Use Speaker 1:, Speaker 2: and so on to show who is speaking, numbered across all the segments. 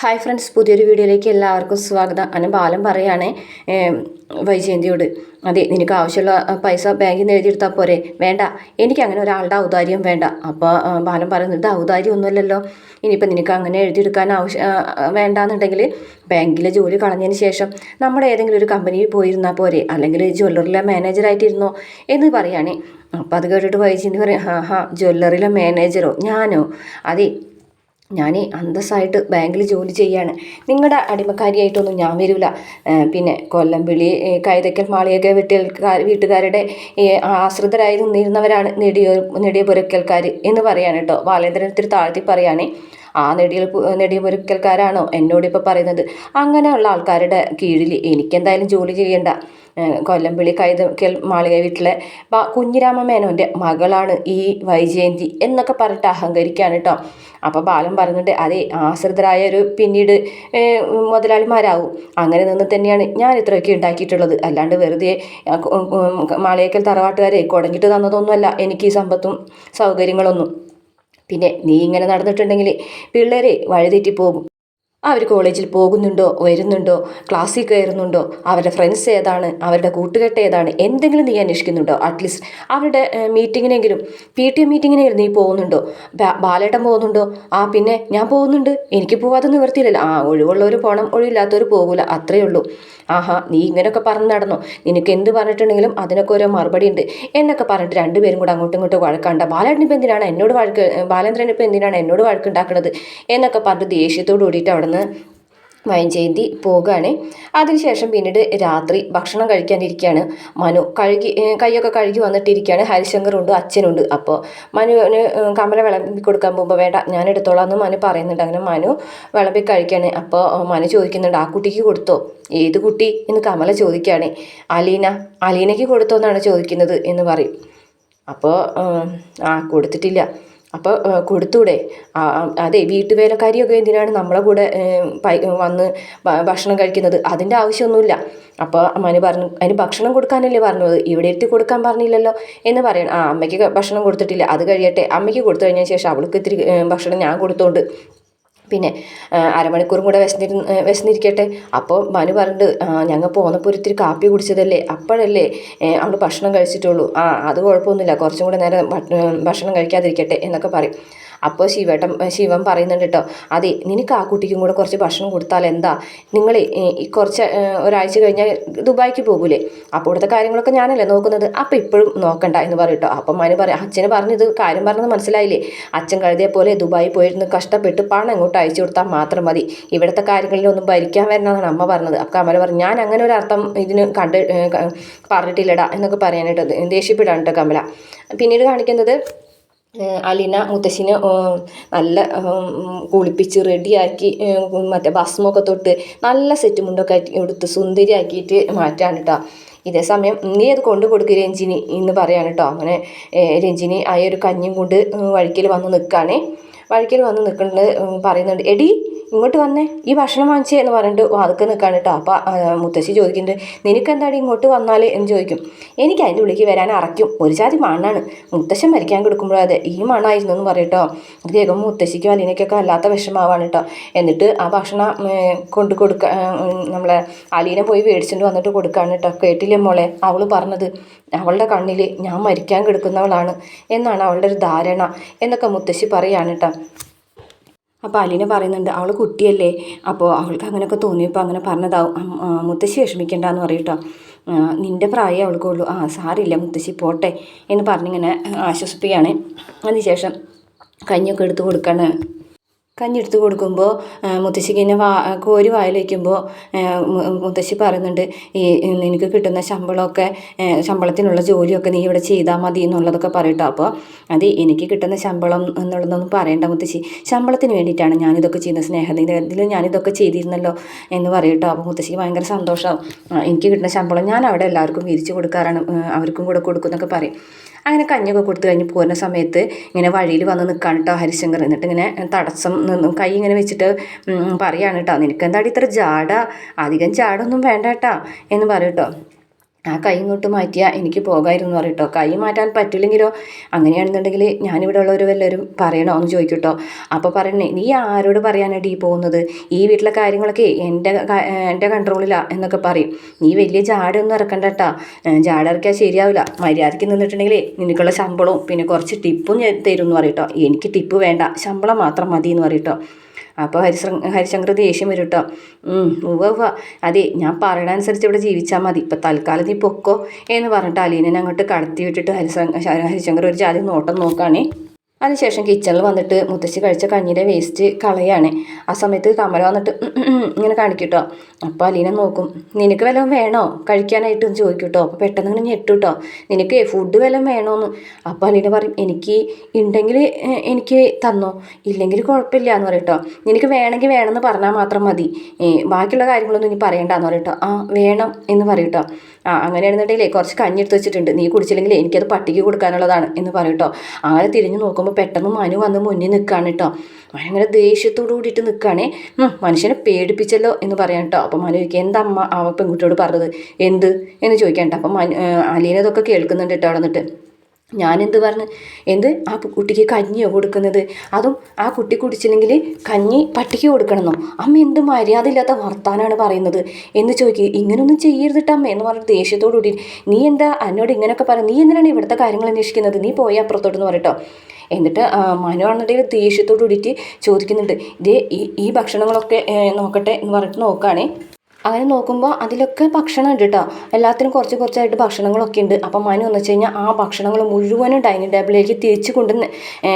Speaker 1: Hi friends പുതിയൊരു വീഡിയോയിലേക്ക് എല്ലാവർക്കും സ്വാഗതം. അന്ന് ബാലം പറയുകയാണ് വൈജയന്തിയോട് അതെ നിനക്ക് ആവശ്യമുള്ള പൈസ ബാങ്കിൽ നിന്ന് എഴുതിയെടുത്താൽ പോരെ. വേണ്ട എനിക്ക് അങ്ങനെ ഒരാളുടെ ഔദാര്യം വേണ്ട. അപ്പോൾ ബാലം പറയുന്നത് ഔദാര്യം ഒന്നുമില്ലല്ലോ. ഇനിയിപ്പോൾ നിനക്ക് അങ്ങനെ എഴുതിയെടുക്കാൻ ആവശ്യം വേണ്ടാന്നുണ്ടെങ്കിൽ ബാങ്കിലെ ജോലി കളഞ്ഞതിന് ശേഷം നമ്മുടെ ഏതെങ്കിലും ഒരു കമ്പനിയിൽ പോയിരുന്നാൽ പോരെ. അല്ലെങ്കിൽ ജ്വല്ലറിയിലെ മാനേജറായിട്ടിരുന്നോ എന്ന് പറയുകയാണേ അപ്പോൾ അത് കേട്ടിട്ട് വൈജയന്തി പറയും ഹാ ഹാ ജ്വല്ലറിയിലെ മാനേജറോ ഞാനോ? അതെ ഞാൻ അന്തസ്സായിട്ട് ബാങ്കിൽ ജോലി ചെയ്യാണ്. നിങ്ങളുടെ അടിമക്കാരിയായിട്ടൊന്നും ഞാൻ വരില്ല പിന്നെ കൊല്ലംവിളി കൈതക്കൽ മാളിയൊക്കെ വീട്ടിൽ വീട്ടുകാരുടെ ആശ്രിതരായി നിന്നിരുന്നവരാണ് നെടിയ നെടിയ പുരക്കൽക്കാർ എന്ന് പറയാണ് കേട്ടോ. ബാലേന്ദ്രൻ താഴ്ത്തി പറയുകയാണ് ആ നെടിയ നെടിയ എന്നോട് എന്നോടിപ്പോൾ പറയുന്നത്. അങ്ങനെയുള്ള ആൾക്കാരുടെ കീഴിൽ എനിക്കെന്തായാലും ജോലി ചെയ്യേണ്ട. കൊല്ലംവിളി കൈതക്കൽ മാളിക വീട്ടിലെ കുഞ്ഞിരാമ മേനോന്റെ മകളാണ് ഈ വൈജയന്തി എന്നൊക്കെ പറഞ്ഞിട്ട് അഹങ്കരിക്കുകയാണ് കേട്ടോ അപ്പോൾ ബാലൻ പറഞ്ഞിട്ട് അതെ ആശ്രിതരായ ഒരു പിന്നീട് മുതലാളിമാരാവും. അങ്ങനെ നിന്ന് തന്നെയാണ് ഞാൻ ഇത്രയൊക്കെ ഉണ്ടാക്കിയിട്ടുള്ളത്. അല്ലാണ്ട് വെറുതെ മാളികക്കൽ തറവാട്ടുകാരെ കുടഞ്ഞിട്ട് തന്നതൊന്നുമല്ല എനിക്ക് ഈ സമ്പത്തും സൗകര്യങ്ങളൊന്നും. പിന്നെ നീ ഇങ്ങനെ നടന്നിട്ടുണ്ടെങ്കിൽ പിള്ളേരെ വഴിതെറ്റി പോകും. അവർ കോളേജിൽ പോകുന്നുണ്ടോ വരുന്നുണ്ടോ ക്ലാസ്സിൽ കയറുന്നുണ്ടോ അവരുടെ ഫ്രണ്ട്സ് ഏതാണ് അവരുടെ കൂട്ടുകെട്ട് ഏതാണ് എന്തെങ്കിലും നീ അന്വേഷിക്കുന്നുണ്ടോ? അറ്റ്ലീസ്റ്റ് അവരുടെ മീറ്റിങ്ങിനെങ്കിലും പി ടി എ മീറ്റിങ്ങിനെങ്കിലും നീ പോകുന്നുണ്ടോ? ബാലേട്ടൻ പോകുന്നുണ്ടോ? ആ പിന്നെ ഞാൻ പോകുന്നുണ്ട്. എനിക്ക് പോവാതെ നിവർത്തിയില്ലല്ലോ. ആ ഒഴിവുള്ളവർ പോകണം ഒഴിവില്ലാത്തവർ പോകില്ല അത്രയേ ഉള്ളൂ. ആഹാ നീ ഇങ്ങനെയൊക്കെ പറഞ്ഞു നടന്നു? നിനക്ക് എന്ത് പറഞ്ഞിട്ടുണ്ടെങ്കിലും അതിനൊക്കെ ഓരോ മറുപടി ഉണ്ട്. എന്നൊക്കെ പറഞ്ഞിട്ട് രണ്ടുപേരും കൂടെ അങ്ങോട്ടും ഇങ്ങോട്ടും വഴക്കണ്ട. ബാലേട്ടൻ ഇപ്പം എന്തിനാണ് എന്നോട് വഴക്ക് ബാലേന്ദ്രൻ എന്തിനാണ് എന്നോട് വഴക്കുണ്ടാക്കുന്നത് എന്നൊക്കെ പറഞ്ഞിട്ട് ദേഷ്യത്തോട് കൂടിയിട്ട് അവിടെ നിന്ന് വൈജയന്തി പോകുകയാണ്. അതിനുശേഷം പിന്നീട് രാത്രി ഭക്ഷണം കഴിക്കാനിരിക്കുകയാണ്. മനു കഴുകി കൈയൊക്കെ കഴുകി വന്നിട്ടിരിക്കുകയാണ്. ഹരിശങ്കറുണ്ട് അച്ഛനുണ്ട് അപ്പോൾ മനുവിന് കമല വിളമ്പി കൊടുക്കാൻ പോകുമ്പോൾ വേണ്ട ഞാൻ എടുത്തോളാം എന്ന് മനു പറയുന്നുണ്ട്. അങ്ങനെ മനു വിളമ്പി കഴിക്കുകയാണ്. അപ്പോൾ മനു ചോദിക്കുന്നുണ്ട് ആ കുട്ടിക്ക് കൊടുത്തോ? ഏത് കുട്ടി? എന്ന് കമല ചോദിക്കുകയാണ്. അലീന അലീനയ്ക്ക് കൊടുത്തോ എന്നാണ് ചോദിക്കുന്നത് എന്ന് പറയും. അപ്പോൾ ആ കൊടുത്തിട്ടില്ല. അപ്പോൾ കൊടുത്തൂടെ? അതെ വീട്ടുവേലക്കാരിയൊക്കെ എന്തിനാണ് നമ്മളെ കൂടെ വന്ന് ഭക്ഷണം കഴിക്കുന്നത്? അതിന്റെ ആവശ്യമൊന്നുമില്ല. അപ്പോൾ മനു പറഞ്ഞു അതിന് ഭക്ഷണം കൊടുക്കാനല്ലേ പറഞ്ഞത്? ഇവിടെ എത്തി കൊടുക്കാൻ പറഞ്ഞില്ലല്ലോ? എന്ന് പറയണം ആ അമ്മയ്ക്ക് ഭക്ഷണം കൊടുത്തിട്ടില്ല. അത് കഴിയട്ടെ. അമ്മയ്ക്ക് കൊടുത്തു കഴിഞ്ഞതിന് ശേഷം അവൾക്ക് ഇത്തിരി ഭക്ഷണം ഞാൻ കൊടുത്തോണ്ട് പിന്നെ അരമണിക്കൂറും കൂടെ വിശന്നിരുന്ന് വിശന്നിരിക്കട്ടെ. അപ്പോൾ മനു പറഞ്ഞിട്ട് ഞങ്ങൾ പോന്നപ്പോൾ ഒരിത്തിരി കാപ്പി കുടിച്ചതല്ലേ? അപ്പോഴല്ലേ അവൾ ഭക്ഷണം കഴിച്ചിട്ടുള്ളൂ. ആ അത് കുഴപ്പമൊന്നുമില്ല. കുറച്ചും കൂടെ നേരം ഭക്ഷണം കഴിക്കാതിരിക്കട്ടെ എന്നൊക്കെ പറയും. അപ്പോൾ ശിവേട്ടൻ ശിവൻ പറയുന്നുണ്ട് കേട്ടോ അതെ നിനക്ക് ആ കുട്ടിക്കും കൂടെ കുറച്ച് ഭക്ഷണം കൊടുത്താൽ എന്താ? നിങ്ങൾ കുറച്ച് ഒരാഴ്ച കഴിഞ്ഞാൽ ദുബായിക്ക് പോകൂലേ? അപ്പോൾ ഇവിടുത്തെ കാര്യങ്ങളൊക്കെ ഞാനല്ലേ നോക്കുന്നത്? അപ്പോൾ ഇപ്പോഴും നോക്കണ്ട എന്ന് പറയും കേട്ടോ. അപ്പം മനു പറയും അച്ഛന് പറഞ്ഞത് കാര്യം പറഞ്ഞത് മനസ്സിലായില്ലേ? അച്ഛൻ കഴുതിയ പോലെ ദുബായി പോയിരുന്ന് കഷ്ടപ്പെട്ട് പണം ഇങ്ങോട്ട് അയച്ചു കൊടുത്താൽ മാത്രം മതി. ഇവിടുത്തെ കാര്യങ്ങളിലൊന്നും ഭരിക്കാൻ വരണമെന്നാണ് അമ്മ പറഞ്ഞത്. അപ്പം കമല പറഞ്ഞു ഞാൻ അങ്ങനെ ഒരു അർത്ഥം ഇതിന് കണ്ട് പറഞ്ഞിട്ടില്ലടാ എന്നൊക്കെ പറയാനായിട്ട് ദേഷ്യപ്പെടാണ് കേട്ടോ കമല. പിന്നീട് കാണിക്കുന്നത് അലീന മുത്തശ്ശിനെ നല്ല കുളിപ്പിച്ച് റെഡിയാക്കി മറ്റേ ഭസ്മൊക്കെ തൊട്ട് നല്ല സെറ്റ് മുണ്ടൊക്കെ എടുത്ത് സുന്ദരിയാക്കിയിട്ട് മാറ്റാണ് കേട്ടോ ഇതേ സമയം നീ അത് കൊണ്ടു കൊടുക്കുക രഞ്ജിനി എന്ന് പറയാണ് കേട്ടോ അങ്ങനെ രഞ്ജിനി ആ ഒരു കഞ്ഞിയും കൊണ്ട് വഴിക്കൽ വന്ന് നിൽക്കുകയാണ് വഴിക്കൽ വന്ന് നിൽക്കുന്നത് പറയുന്നുണ്ട് എടി ഇങ്ങോട്ട് വന്നേ ഈ ഭക്ഷണം വാങ്ങിച്ചേ എന്ന് പറഞ്ഞിട്ട് വാതുക്കെ നിൽക്കാണ് കേട്ടോ. അപ്പോൾ മുത്തശ്ശി ചോദിക്കുന്നുണ്ട് നിനക്കെന്താടി ഇങ്ങോട്ട് വന്നാൽ എന്ന് ചോദിക്കും. എനിക്ക് അതിന്റെ ഉള്ളിലേക്ക് വരാൻ അറയ്ക്കും. ഒരു ജാതി മണ്ണാണ്. മുത്തശ്ശൻ മരിക്കാൻ കൊടുക്കുമ്പോഴേ ഈ മണ്ണായിരുന്നു എന്ന് പറയട്ടോ അത് കേൾക്കുമ്പോൾ മുത്തശ്ശിക്കും അലീനയ്ക്കൊക്കെ അല്ലാത്ത വിഷമാവാണ് കേട്ടോ. എന്നിട്ട് ആ ഭക്ഷണം കൊണ്ട് കൊടുക്ക നമ്മളെ അലീനെ പോയി മേടിച്ചിട്ട് വന്നിട്ട് കൊടുക്കാണ് കേട്ടോ. കേട്ടില്ലേ മോളെ? അവൾ പറഞ്ഞത് അവളുടെ കണ്ണിൽ ഞാൻ മരിക്കാൻ കിടക്കുന്നവളാണ് എന്നാണ് അവളുടെ ഒരു ധാരണ എന്നൊക്കെ മുത്തശ്ശി പറയാണ് കേട്ടോ. അപ്പോൾ അലീന പറയുന്നുണ്ട് അവൾ കുട്ടിയല്ലേ. അപ്പോൾ അവൾക്ക് അങ്ങനെയൊക്കെ തോന്നിയപ്പോൾ അങ്ങനെ പറഞ്ഞതാവും. മുത്തശ്ശി വിഷമിക്കണ്ടെന്ന് പറയും കേട്ടോ നിന്റെ പ്രായം അവൾക്കുള്ളൂ. ആ സാറില്ല മുത്തശ്ശി പോട്ടെ എന്ന് പറഞ്ഞിങ്ങനെ ആശ്വസിപ്പിക്കുകയാണ്. അതിനുശേഷം കഞ്ഞിയൊക്കെ എടുത്ത് കൊടുക്കാണ്. കഞ്ഞെടുത്ത് കൊടുക്കുമ്പോൾ മുത്തശ്ശിക്ക് വാ കോരി വായിൽ വയ്ക്കുമ്പോൾ മുത്തശ്ശി പറയുന്നുണ്ട് ഈ നിനക്ക് കിട്ടുന്ന ശമ്പളമൊക്കെ ശമ്പളത്തിനുള്ള ജോലിയൊക്കെ നീ ഇവിടെ ചെയ്താൽ മതി എന്നുള്ളതൊക്കെ പറയട്ടോ. അപ്പോൾ അത് എനിക്ക് കിട്ടുന്ന ശമ്പളം എന്നുള്ളതൊന്നും പറയണ്ട മുത്തശ്ശി. ശമ്പളത്തിന് വേണ്ടിയിട്ടാണ് ഞാനിതൊക്കെ ചെയ്യുന്നത്. സ്നേഹനിധിയിൽ ഞാനിതൊക്കെ ചെയ്തിരുന്നല്ലോ എന്ന് പറയട്ടോ. അപ്പോൾ മുത്തശ്ശിക്ക് ഭയങ്കര സന്തോഷമാവും എനിക്ക് കിട്ടുന്ന ശമ്പളം ഞാൻ അവിടെ എല്ലാവർക്കും വിരിച്ചു കൊടുക്കാറാണ് അവർക്കും കൂടെ കൊടുക്കുന്നൊക്കെ പറയും. അങ്ങനെ കഞ്ഞൊക്കെ കൊടുത്തു കഴിഞ്ഞ് പോകുന്ന സമയത്ത് ഇങ്ങനെ വഴിയിൽ വന്ന് നിൽക്കാണ് കേട്ടോ ഹരിശങ്കർ. എന്നിട്ട് ഇങ്ങനെ തടസ്സം നിന്ന് കൈ ഇങ്ങനെ വെച്ചിട്ട് പറയാണ് കേട്ടോ നിനക്ക് എന്താടി ഇത്ര ജാട അധികം ജാടൊന്നും വേണ്ട കേട്ടോ എന്ന് പറയും കേട്ടോ ആ കൈ ഇങ്ങോട്ട് മാറ്റിയാൽ എനിക്ക് പോകായിരുന്നു പറയട്ടോ കൈ മാറ്റാൻ പറ്റില്ലെങ്കിലോ? അങ്ങനെയാണെന്നുണ്ടെങ്കിൽ ഞാനിവിടെ ഉള്ളവർ വല്ലവരും പറയണോ എന്ന് ചോദിക്കട്ടോ. അപ്പോൾ പറയണേ നീ ആരോട് പറയാനായിട്ട് ഈ പോകുന്നത്? ഈ വീട്ടിലെ കാര്യങ്ങളൊക്കെ എന്റെ എന്റെ കൺട്രോളിലാണ് എന്നൊക്കെ പറയും. നീ വലിയ ജാടൊന്നും ഇറക്കണ്ട കേട്ടാ ജാട ഇറക്കിയാൽ ശരിയാവില്ല. മര്യാദയ്ക്ക് നിന്നിട്ടുണ്ടെങ്കിൽ നിനക്കുള്ള ശമ്പളവും പിന്നെ കുറച്ച് ടിപ്പും തരും എന്ന് പറയട്ടോ എനിക്ക് ടിപ്പ് വേണ്ട. ശമ്പളം മാത്രം മതി എന്ന് പറയട്ടോ അപ്പോൾ ഹരിശ്ര ഹരിശങ്കർ ദേഷ്യം വരും കേട്ടോ ഉവ്വ ഉവ്വ. അതെ ഞാൻ പറയണ അനുസരിച്ച് ഇവിടെ ജീവിച്ചാൽ മതി. ഇപ്പം തൽക്കാലം നീ പൊക്കോ എന്ന് പറഞ്ഞിട്ട് അലീനെ അങ്ങോട്ട് കടത്തി വിട്ടിട്ട് ഹരിശങ്കർ ഹരിശങ്കർ ഒരു ജാതി നോട്ടം നോക്കുകയാണേ അതിനുശേഷം കിച്ചണിൽ വന്നിട്ട് മുത്തശ്ശി കഴിച്ച കഞ്ഞിയുടെ വേസ്റ്റ് കളയാണ്. ആ സമയത്ത് കമല വന്നിട്ട് ഇങ്ങനെ കാണിക്കൂട്ടോ. കേട്ടോ അപ്പോൾ അലീന നോക്കും. നിനക്ക് വല്ലതും വേണോ? കഴിക്കാനായിട്ട് ഒന്ന് ചോദിക്കും കേട്ടോ അപ്പോൾ പെട്ടെന്ന് ഇങ്ങനെ ഞെട്ടുട്ടോ. നിനക്ക് ഫുഡ് വല്ലതും വേണോന്ന്? അപ്പോൾ അലീന പറയും എനിക്ക് ഉണ്ടെങ്കിൽ എനിക്ക് തന്നോ? ഇല്ലെങ്കിൽ കുഴപ്പമില്ല എന്ന് പറയട്ടോ നിനക്ക് വേണമെങ്കിൽ വേണമെന്ന് പറഞ്ഞാൽ മാത്രം മതി. ബാക്കിയുള്ള കാര്യങ്ങളൊന്നും ഇനി പറയണ്ടെന്ന് പറയട്ടോ ആ വേണം എന്ന് പറയട്ടോ ആ അങ്ങനെ അങ്ങനെയാണെന്നുണ്ടെങ്കിലേ കുറച്ച് കഞ്ഞി എടുത്ത് വെച്ചിട്ടുണ്ട്. നീ കുടിച്ചില്ലെങ്കിൽ എനിക്കത് പട്ടിക്ക് കൊടുക്കാനുള്ളതാണ് എന്ന് പറയട്ടോ അങ്ങനെ തിരിഞ്ഞു നോക്കുമ്പോൾ പെട്ടെന്ന് മനു വന്ന് മുന്നിൽ നിൽക്കുകയാണ് കേട്ടോ ഭയങ്കര ദേഷ്യത്തോടു കൂടിയിട്ട് നിൽക്കുകയാണേ മനുഷ്യനെ പേടിപ്പിച്ചല്ലോ എന്ന് പറയാം കേട്ടോ അപ്പോൾ മനു ചോദിക്കുക എന്താ അമ്മ ആ പെൺകുട്ടിയോട് പറഞ്ഞത്? എന്ത്? എന്ന് ചോദിക്കാൻ കേട്ടോ അപ്പം മനു അലീനതൊക്കെ കേൾക്കുന്നുണ്ട് കേട്ടോ അവിടെ നിന്നിട്ട്. ഞാനെന്ത് പറഞ്ഞു? എന്ത്? ആ കുട്ടിക്ക് കഞ്ഞിയോ കൊടുക്കുന്നത്. അതും ആ കുട്ടി കുടിച്ചില്ലെങ്കിൽ കഞ്ഞി പട്ടിക്ക് കൊടുക്കണമെന്നോ? അമ്മ എന്ത് മര്യാദ ഇല്ലാത്ത വർത്താനാണ് പറയുന്നത്? എന്ന് ചോദിക്കുക ഇങ്ങനൊന്നും ചെയ്യരുതിട്ട് അമ്മ എന്ന് പറഞ്ഞിട്ട് ദേഷ്യത്തോടു കൂടി. നീ എന്താ എന്നോട് ഇങ്ങനെയൊക്കെ പറ നീ എന്തിനാണ് ഇവിടുത്തെ കാര്യങ്ങൾ അന്വേഷിക്കുന്നത്? നീ പോയി അപ്പുറത്തോട്ടെന്ന് പറയട്ടോ. എന്നിട്ട് മനു ആണെന്നുണ്ടെങ്കിൽ ദേഷ്യത്തോടു കൂടിയിട്ട് ചോദിക്കുന്നുണ്ട്. ഇതേ ഈ ഈ ഭക്ഷണങ്ങളൊക്കെ നോക്കട്ടെ എന്ന് പറഞ്ഞിട്ട് നോക്കുകയാണേ അങ്ങനെ നോക്കുമ്പോൾ അതിലൊക്കെ ഭക്ഷണം ഉണ്ട് കേട്ടോ എല്ലാത്തിനും കുറച്ച് കുറച്ചായിട്ട് ഭക്ഷണങ്ങളൊക്കെ ഉണ്ട്. അപ്പം മനു എന്ന് വെച്ച് കഴിഞ്ഞാൽ ആ ഭക്ഷണങ്ങൾ മുഴുവനും ഡൈനിങ് ടേബിളിലേക്ക് തിരിച്ച് കൊണ്ട്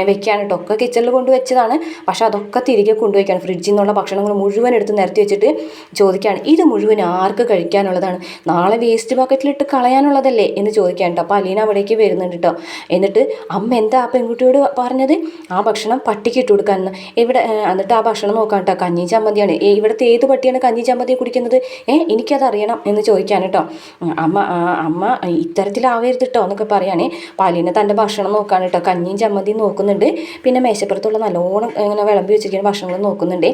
Speaker 1: വെക്കുകയാണ് കേട്ടോ ഒക്കെ കിച്ചണിൽ കൊണ്ട് വെച്ചതാണ്. പക്ഷേ അതൊക്കെ തിരികെ കൊണ്ടുവയ്ക്കാണ്. ഫ്രിഡ്ജിൽ നിന്നുള്ള ഭക്ഷണങ്ങൾ മുഴുവൻ എടുത്ത് നിരത്തി വെച്ചിട്ട് ചോദിക്കുകയാണ് ഇത് മുഴുവൻ ആർക്ക് കഴിക്കാനുള്ളതാണ്? നാളെ വേസ്റ്റ് ബക്കറ്റിലിട്ട് കളയാനുള്ളതല്ലേ? എന്ന് ചോദിക്കാൻ കേട്ടോ അപ്പോൾ അലീന അവിടേക്ക് വരുന്നുണ്ട് കേട്ടോ എന്നിട്ട് അമ്മ എന്താ ആ പെൺകുട്ടിയോട് പറഞ്ഞത്? ആ ഭക്ഷണം പട്ടിക്ക് ഇട്ട് കൊടുക്കാനെന്ന്. ഇവിടെ എന്നിട്ട് ആ ഭക്ഷണം നോക്കാം കേട്ടോ കഞ്ഞി ചമ്മന്തിയാണ്. ഇവിടുത്തെ ഏത് പട്ടിയാണ് കഞ്ഞി ചമ്മന്തി കുടിക്കുന്നത്? ഏ എനിക്കത് അറിയണം എന്ന് ചോദിക്കാൻ കേട്ടോ അമ്മ അമ്മ ഇത്തരത്തിലാവരുത് കേട്ടോ എന്നൊക്കെ പറയുകയാണേ പാലിനെ തന്റെ ഭക്ഷണം നോക്കാൻ കേട്ടോ കഞ്ഞിയും ചമ്മന്തിയും നോക്കുന്നുണ്ട്. പിന്നെ മേശപ്പുറത്തുള്ള നല്ലോണം ഇങ്ങനെ വിളമ്പി വെച്ചിരിക്കുന്ന ഭക്ഷണങ്ങൾ നോക്കുന്നുണ്ട്.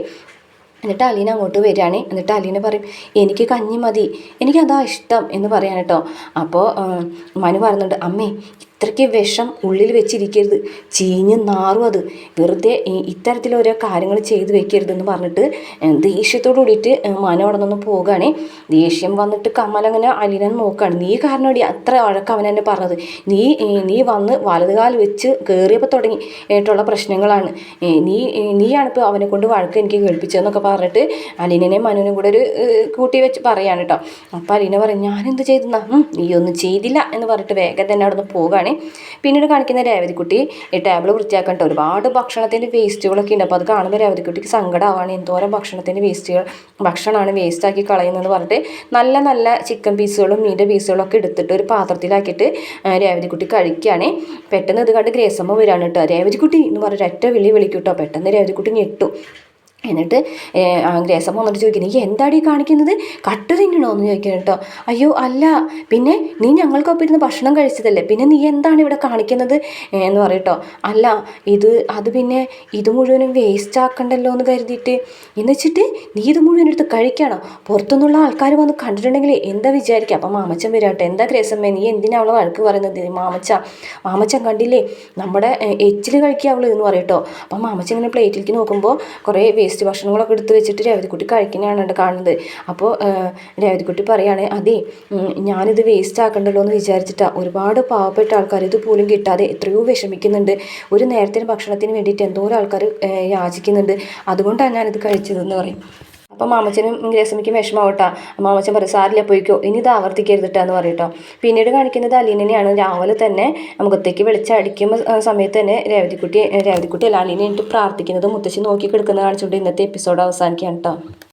Speaker 1: എന്നിട്ട് അലീന അങ്ങോട്ട് വരികയാണ്. എന്നിട്ട് അലീന പറയും എനിക്ക് കഞ്ഞി മതി. എനിക്കതാ ഇഷ്ടം എന്ന് പറയാൻ കേട്ടോ അപ്പോൾ മനു പറയുന്നുണ്ട് അമ്മേ ഇത്രയ്ക്ക് വിഷം ഉള്ളിൽ വെച്ചിരിക്കരുത്. ചീഞ്ഞ് നാറും അത്. വെറുതെ ഇത്തരത്തിലോരോ കാര്യങ്ങൾ ചെയ്ത് വെക്കരുതെന്ന് പറഞ്ഞിട്ട് ദേഷ്യത്തോടു കൂടിയിട്ട് മനോടന്നൊന്ന് പോകുകയാണ് ദേഷ്യം വന്നിട്ട് കമൽ അങ്ങനെ അലീനെ നോക്കുകയാണ് നീ കാരണമടി അത്ര വഴക്ക് അവൻ എന്നെ പറഞ്ഞത്. നീ നീ വന്ന് വലതുകാൽ വെച്ച് കയറിയപ്പോൾ തുടങ്ങി ആയിട്ടുള്ള പ്രശ്നങ്ങളാണ്. നീ നീയാണിപ്പോൾ അവനെ കൊണ്ട് വഴക്ക് എനിക്ക് കേൾപ്പിച്ചതെന്നൊക്കെ പറഞ്ഞിട്ട് അലീനനെയും മനുവിനെയും കൂടെ ഒരു കൂട്ടി വെച്ച് പറയാണ് കേട്ടോ അപ്പോൾ അലീന പറയും ഞാനെന്ത് ചെയ്തെന്നാ? നീ ഒന്നും ചെയ്തില്ല എന്ന് പറഞ്ഞിട്ട് വേഗം തന്നെ അവിടെ നിന്ന് പോവുകയാണ് പിന്നീട് കാണിക്കുന്ന രേവതിക്കുട്ടി ഈ ടേബിൾ വൃത്തിയാക്കണ്ട. ഒരുപാട് ഭക്ഷണത്തിന്റെ വേസ്റ്റുകളൊക്കെ ഉണ്ട്. അപ്പോൾ അത് കാണുമ്പോൾ രേവതിക്കുട്ടിക്ക് സങ്കടമാവാണ്. എന്തോരം ഭക്ഷണത്തിന്റെ വേസ്റ്റുകൾ ഭക്ഷണമാണ് വേസ്റ്റാക്കി കളയുന്നതെന്ന് പറഞ്ഞിട്ട് നല്ല നല്ല ചിക്കൻ പീസുകളും മീന്റെ പീസുകളും ഒക്കെ എടുത്തിട്ട് ഒരു പാത്രത്തിലാക്കിയിട്ട് രേവതിക്കുട്ടി കഴിക്കുകയാണ്. പെട്ടെന്ന് ഇത് കണ്ട് ഗ്രേസമ്മ വരാണ് കേട്ടോ. രേവതിക്കുട്ടി എന്ന് പറഞ്ഞിട്ട് ഒറ്റ വിളി വിളിക്കും കേട്ടോ പെട്ടെന്ന് രേവതിക്കുട്ടി ഞെട്ടു. എന്നിട്ട് ഗ്രേസമ്മ വന്നിട്ട് ചോദിക്കുന്നത് നീ എന്താടി കാണിക്കുന്നത്? കട്ട് തിന്നണോ? എന്ന് ചോദിക്കുന്നത് കേട്ടോ. അയ്യോ അല്ല. പിന്നെ നീ ഞങ്ങൾക്കൊപ്പം ഇരുന്ന് ഭക്ഷണം കഴിച്ചതല്ലേ? പിന്നെ നീ എന്താണ് ഇവിടെ കാണിക്കുന്നത്? എന്ന് പറയട്ടോ അല്ല ഇത് അത് പിന്നെ ഇത് മുഴുവനും വേസ്റ്റ് ആക്കണ്ടല്ലോ എന്ന് കരുതിയിട്ട്. എന്ന് വെച്ചിട്ട് നീ ഇത് മുഴുവൻ എടുത്ത് കഴിക്കണോ? പുറത്തുനിന്നുള്ള ആൾക്കാർ വന്ന് കണ്ടിട്ടുണ്ടെങ്കിൽ എന്താ വിചാരിക്കുക? അപ്പം മാമച്ചൻ വരാട്ടെ എന്താ ഗ്രേസമ്മ നീ എന്തിനാ അവളെ വഴക്ക് പറയുന്നത്? മാമച്ച മാമച്ചൻ കണ്ടില്ലേ? നമ്മുടെ എച്ചിൽ കഴിക്കുക അവൾ എന്ന് പറയട്ടോ അപ്പം മാമച്ചൻ ഇങ്ങനെ പ്ലേറ്റിലേക്ക് നോക്കുമ്പോൾ കുറേ ഭക്ഷണങ്ങളൊക്കെ എടുത്ത് വെച്ചിട്ട് രേവതിക്കുട്ടി കഴിക്കുന്നതാണ് കാണുന്നത്. അപ്പോൾ രേവതിക്കുട്ടി പറയാണ് അതെ ഞാനിത് വേസ്റ്റ് ആക്കണ്ടല്ലോ എന്ന് വിചാരിച്ചിട്ടാണ് ഒരുപാട് പാവപ്പെട്ട ആൾക്കാർ ഇതുപോലും കിട്ടാതെ എത്രയോ വിഷമിക്കുന്നുണ്ട്. ഒരു നേരത്തിന് ഭക്ഷണത്തിന് വേണ്ടിയിട്ട് എന്തോരം ആൾക്കാർ യാചിക്കുന്നുണ്ട്. അതുകൊണ്ടാണ് ഞാനിത് കഴിച്ചതെന്ന് പറയും. അപ്പം മാമച്ചനും ഗ്രേസമിക്കും വിഷമാവട്ടാ മാമച്ചൻ പറയും സാറില്ല പോയിക്കോ. ഇനി ഇത് ആവർത്തിക്കരുതിട്ടാ എന്ന് പറയട്ടോ. പിന്നീട് കാണിക്കുന്നത് അലീനനെയാണ്. രാവിലെ തന്നെ മുഖത്തേക്ക് വെളിച്ചടിക്കുന്ന സമയത്ത് തന്നെ രേവതിക്കുട്ടി രേവതിക്കുട്ടി അല്ല അലീനെ എന്നിട്ട് പ്രാർത്ഥിക്കുന്നത് മുത്തശ്ശി നോക്കി കിടക്കുന്നത് കാണിച്ചുകൊണ്ട് ഇന്നത്തെ എപ്പിസോഡ് അവസാനിക്കുകയാണ് കേട്ടോ